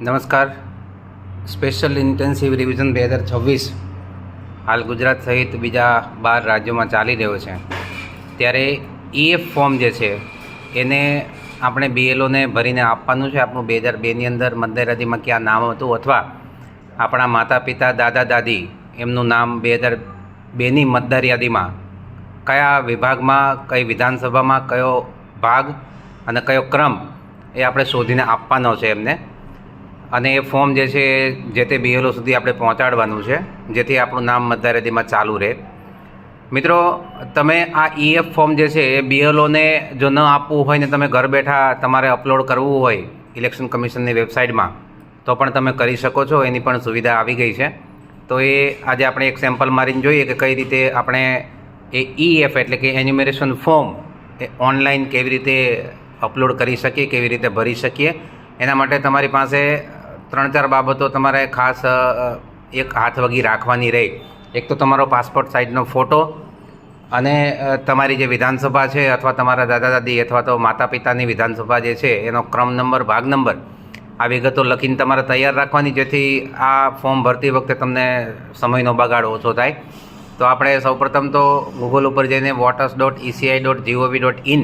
નમસ્કાર. Special intensive revision બે હજાર છવ્વીસ હાલ ગુજરાત સહિત બીજા બાર રાજ્યોમાં ચાલી રહ્યો છે. ત્યારે ઈએફ ફોર્મ જે છે, એને આપણે બીએલઓને ભરીને આપવાનું છે. આપણું બે હજાર બેની અંદર મતદાર યાદીમાં ક્યાં નામ હતું અથવા આપણા માતા પિતા દાદા, દાદી એમનું નામ બે હજાર બેની મતદાર યાદીમાં કયા વિભાગમાં, કઈ વિધાનસભામાં કયો ભાગ અને કયો ક્રમ એ આપણે શોધીને આપવાનો છે એમને. અને એ ફોર્મ જે છે, જે તે બીએલઓ સુધી આપણે પહોંચાડવાનું છે, જેથી આપણું નામ મતદાર યાદીમાં ચાલુ રહે. મિત્રો, તમે આ ઈએફ ફોર્મ જે છે, એ બીએલઓને જો ન આપવું હોય ને તમે ઘર બેઠા તમારે અપલોડ કરવું હોય ઇલેક્શન કમિશનની વેબસાઇટમાં, તો પણ તમે કરી શકો છો, એની પણ સુવિધા આવી ગઈ છે. તો એ આજે આપણે એક સેમ્પલ મારીને જોઈએ કે કઈ રીતે આપણે એ ઈએફ એટલે કે એન્યુમેરેશન ફોર્મ એ ઓનલાઈન કેવી રીતે અપલોડ કરી શકીએ, કેવી રીતે ભરી શકીએ. એના માટે તમારી પાસે ત્રણ ચાર બાબતો તમારે ખાસ એક હાથ વગી રાખવાની રહે. એક તો તમારો પાસપોર્ટ સાઇઝનો ફોટો અને તમારી જે વિધાનસભા છે અથવા તમારા દાદા દાદી અથવા તો માતા પિતાની વિધાનસભા જે છે એનો ક્રમ નંબર, ભાગ નંબર, આ વિગતો લખીને તમારે તૈયાર રાખવાની, જેથી આ ફોર્મ ભરતી વખતે તમને સમયનો બગાડ ઓછો થાય. તો આપણે સૌપ્રથમ તો ગૂગલ ઉપર જઈને voters dot ECI dot G O V dot in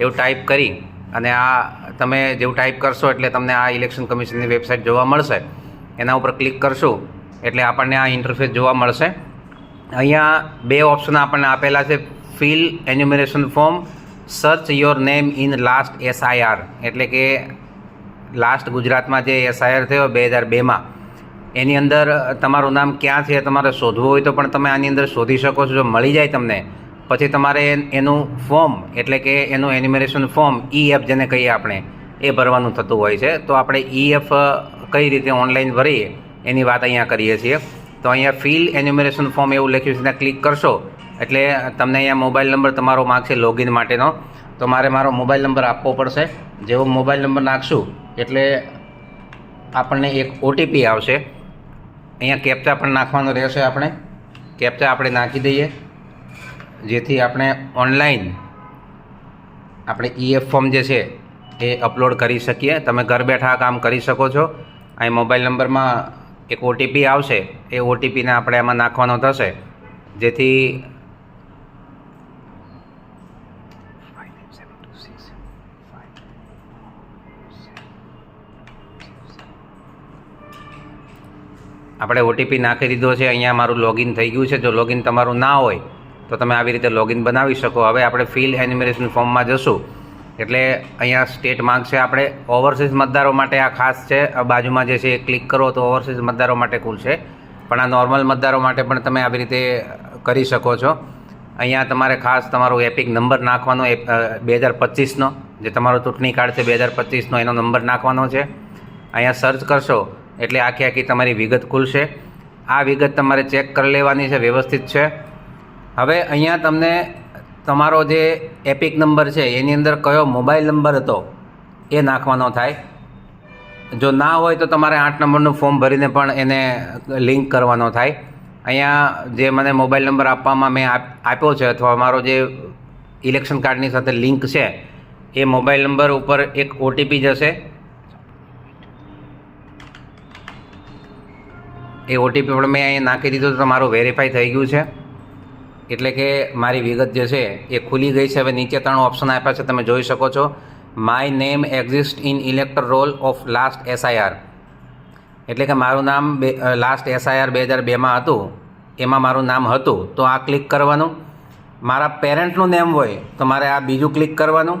એવું ટાઈપ કરી અને આ તમે જેવું ટાઈપ કરશો એટલે તમને આ ઇલેક્શન કમિશનની વેબસાઇટ જોવા મળશે. એના ઉપર ક્લિક કરશો એટલે આપણને આ ઇન્ટરફેસ જોવા મળશે. અહીંયા બે ઓપ્શન આપણને આપેલા છે. Fill enumeration form search your name in last SIR એટલે કે લાસ્ટ ગુજરાતમાં જે એસઆઈઆર થયો બે હજાર બેમાં. એની અંદર તમારું નામ ક્યાં છે તમારે શોધવું હોય તો પણ તમે આની અંદર શોધી શકો છો. જો મળી જાય તમને પછી તમારે એનું ફોર્મ એટલે કે એનું એન્યુમરેશન ફોર્મ ઈ એફ જેને કહીએ આપણે, એ ભરવાનું થતું હોય છે. તો આપણે ઈએફ કઈ રીતે ઓનલાઈન ભરીએ, એની વાત અહીંયા કરીએ છીએ. તો અહીંયા ફિલ એન્યુમરેશન ફોર્મ એવું લખ્યું છે, ત્યાં ક્લિક કરશો, એટલે તમને અહીંયા મોબાઈલ નંબર તમારો માગશે લોગિન માટેનો. તો મારે મારો મોબાઈલ નંબર આપવો પડશે. જેવો મોબાઈલ નંબર નાખશું, એટલે આપણને એક ઓટીપી આવશે. અહીંયા કેપ્ચા પણ નાખવાનો રહેશે આપણે. કેપ્ચા આપણે નાખી દઈએ. જેથી આપણે ઓનલાઈન આપણે ઈએફ ફોર્મ જે છે એ અપલોડ કરી શકીએ. તમે ઘર બેઠા આ કામ કરી શકો છો. અહીં મોબાઈલ નંબરમાં એક ઓટીપી આવશે. એ ઓટીપીને આપણે આમાં નાખવાનો થશે. જેથી આપણે ઓટીપી નાખી દીધો છે. અહીંયા મારું લોગિન થઈ ગયું છે. જો લોગિન તમારું ના હોય તો તમે આવી રીતે લોગિન બનાવી શકો. હવે આપણે ફિલ એન્યુમરેશન ફોર્મમાં જશું. એટલે અહીંયા સ્ટેટ માંગશે આપણે. ઓવરસીઝ મતદારો માટે આ ખાસ છે. બાજુમાં જે છે એ ક્લિક કરો તો ઓવરસીઝ મતદારો માટે ખુલશે પણ આ નોર્મલ મતદારો માટે પણ તમે આવી રીતે કરી શકો છો. અહીંયા તમારે ખાસ તમારો એપિક નંબર નાખવાનો બે હજાર પચીસનો, જે તમારો ચૂંટણી કાર્ડ છે બે હજાર પચીસનો, એનો નંબર નાખવાનો છે. અહીંયા સર્ચ કરશો, એટલે આખી આખી તમારી વિગત ખુલશે. આ વિગત તમારે ચેક કરી લેવાની છે, વ્યવસ્થિત છે. હવે અહીંયા તમને તમારો જે એપિક નંબર છે, એની અંદર કયો મોબાઈલ નંબર હતો, એ નાખવાનો થાય. જો ના હોય તો તમારે આઠ નંબરનું ફોર્મ ભરીને પણ એને લિંક કરવાનો થાય. અહીંયા જે મને મોબાઈલ નંબર આપવામાં મેં આપ- આપ્યો છે, અથવા મારો જે ઇલેક્શન કાર્ડની સાથે લિંક છે, એ મોબાઈલ નંબર ઉપર એક ઓટીપી જશે. એ ઓટીપી પણ મેં અહીંયા નાખી દીધું, તો મારું વેરીફાઈ થઈ ગયું છે. એટલે કે મારી વિગત જે છે એ ખુલી ગઈ છે. હવે નીચે ત્રણ ઓપ્શન આપ્યા છે, તમે જોઈ શકો છો. My name exist in elector roll of last SIR એટલે કે મારું નામ બે લાસ્ટ એસઆઈઆર બે હજાર બેમાં હતું, એમાં મારું નામ હતું, તો આ ક્લિક કરવાનું. મારા પેરેન્ટનું નેમ હોય, તો મારે આ બીજું ક્લિક કરવાનું.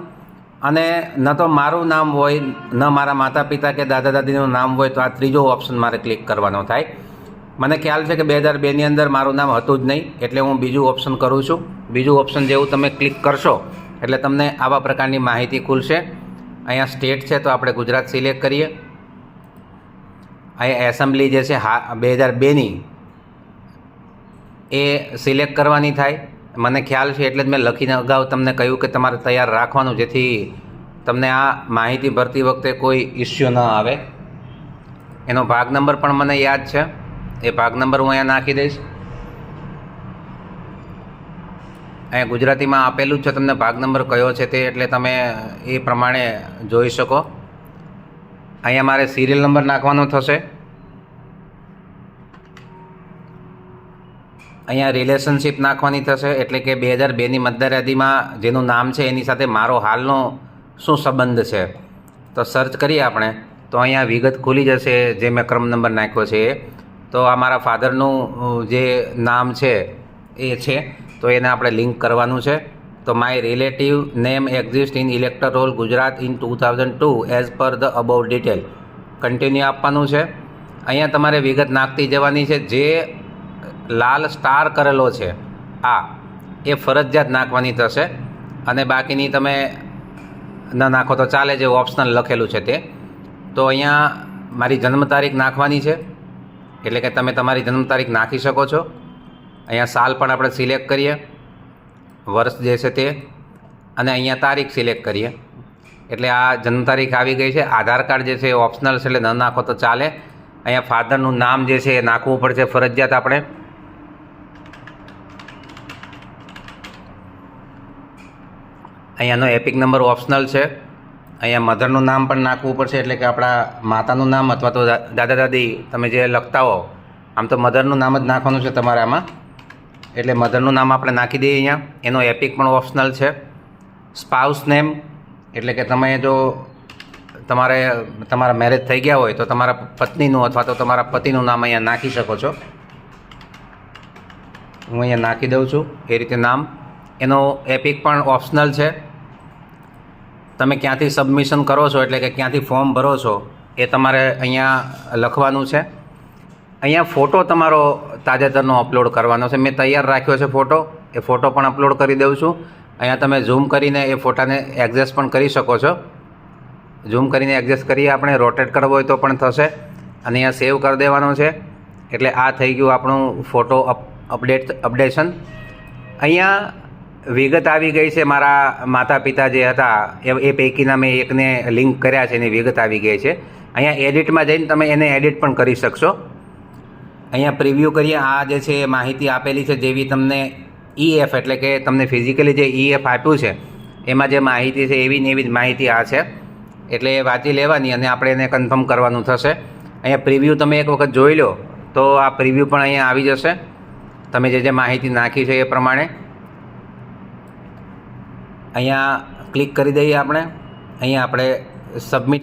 અને ન તો મારું નામ હોય, ન મારા માતા પિતા કે દાદા દાદીનું નામ હોય, તો આ ત્રીજો ઓપ્શન મારે ક્લિક કરવાનો થાય. મને ખ્યાલ છે કે બે હજાર બેની અંદર મારું નામ હતું જ નહીં, એટલે હું બીજું ઓપ્શન કરું છું. બીજું ઓપ્શન જેવું તમે ક્લિક કરશો, એટલે તમને આવા પ્રકારની માહિતી ખુલશે. અહીંયા સ્ટેટ છે તો આપણે ગુજરાત સિલેક્ટ કરીએ. અહીંયા એસેમ્બલી જે છે, હા, બે હજાર બેની, એ સિલેક્ટ કરવાની થાય. મને ખ્યાલ છે, એટલે જ મેં લખીને અગાઉ તમને કહ્યું કે તમારે તૈયાર રાખવાનું, જેથી તમને આ માહિતી ભરતી વખતે કોઈ ઇસ્યુ ન આવે. એનો ભાગ નંબર પણ મને યાદ છે. એ ભાગ નંબર હું અહીંયા નાખી દઈશ. અહીંયા ગુજરાતીમાં આપેલું જ છે, તમને ભાગ નંબર કયો છે તે, એટલે તમે એ પ્રમાણે જોઈ શકો. અહીંયા મારે સિરિયલ નંબર નાખવાનો થશે. અહીંયા રિલેશનશિપ નાખવાની થશે, એટલે કે બે હજાર બેની મતદારયાદીમાં જેનું નામ છે એની સાથે મારો હાલનો શું સંબંધ છે? તો સર્ચ કરીએ આપણે. તો અહીંયા વિગત ખુલી જશે, જે મેં ક્રમ નંબર નાખ્યો છે એ. તો આ મારા ફાધરનું જે નામ છે, એ છે. તો એને આપણે લિંક કરવાનું છે. તો my relative name exist in elector roll Gujarat in two thousand two, as per the above detail. Continue આપવાનું છે. અહીંયા તમારે વિગત નાખતી જવાની છે. જે લાલ સ્ટાર કરેલો છે, આ, એ ફરજિયાત નાખવાની થશે. અને બાકીની તમે ન નાખો તો ચાલે જે ઓપ્શનલ લખેલું છે તે. તો અહીંયા મારી જન્મ તારીખ નાખવાની છે. એટલે કે તમે તમારી જન્મ તારીખ નાખી શકો છો. અહીંયા સાલ પણ આપણે સિલેક્ટ કરીએ. વર્ષ જે છે તે. અને અહીંયા તારીખ સિલેક્ટ કરીએ. એટલે આ જન્મ તારીખ આવી ગઈ છે. આધાર કાર્ડ જે છે એ ઓપ્શનલ છે, એટલે ન નાખો તો ચાલે. અહીંયા ફાધરનું નામ જે છે એ નાખવું પડશે ફરજિયાત આપણે. અહીંયાનો એપિક નંબર ઓપ્શનલ છે. અહીંયા મધરનું નામ પણ નાખવું પડશે એટલે કે આપણા માતાનું નામ અથવા તો દાદા દાદી તમે જે લખતા હો, આમ તો મધરનું નામ જ નાખવાનું છે તમારે આમાં. એટલે મધરનું નામ આપણે નાખી દઈએ અહીંયા. એનો એપિક પણ ઓપ્શનલ છે. સ્પાઉસ નેમ એટલે કે તમે જો તમારે, તમારા મેરેજ થઈ ગયા હોય તો તમારા પત્નીનું અથવા તો તમારા પતિનું નામ અહીંયા નાખી શકો છો. હું અહીંયા નાખી દઉં છું એ રીતે નામ. એનો એપિક પણ ઓપ્શનલ છે. તમે ક્યાંથી સબમિશન કરો છો એટલે કે ક્યાંથી ફોર્મ ભરો છો, એ તમારે અહીંયા લખવાનું છે. અહીંયા ફોટો તમારો તાજેતરનો અપલોડ કરવાનો છે. મેં તૈયાર રાખ્યો છે ફોટો એ ફોટો પણ અપલોડ કરી દઉં છું. અહીંયા તમે ઝૂમ કરીને એ ફોટાને એડજસ્ટ પણ કરી શકો છો. ઝૂમ કરીને એડજસ્ટ કરીએ આપણે. રોટેટ કરવો હોય તો પણ થશે. અને અહીંયા સેવ કરી દેવાનો છે. એટલે આ થઈ ગયું આપણું ફોટો અપ અપડેટ અપડેશન અહીંયા વિગત આવી ગઈ છે. મારા માતા પિતા જે હતા, એ પૈકીના મેં એકને લિંક કર્યા છે એની વિગત આવી ગઈ છે. અહીંયા એડિટમાં જઈને તમે એને એડિટ પણ કરી શકશો. અહીંયા પ્રિવ્યૂ કરીએ. આ જે છે, માહિતી આપેલી છે જેવી તમને ઈએફ એટલે કે તમને ફિઝિકલી જે ઈએફ આપ્યું છે, એમાં જે માહિતી છે એવી ને એવી જ માહિતી આ છે. એટલે એ વાંચી લેવાની અને આપણે એને કન્ફર્મ કરવાનું થશે. અહીંયા પ્રિવ્યૂ તમે એક વખત જોઈ લો, તો આ પ્રિવ્યૂ પણ અહીંયા આવી જશે. તમે જે જે માહિતી નાખી છે એ પ્રમાણે. અહીંયા ક્લિક કરી દઈએ આપણે. અહીંયા આપણે સબમિટ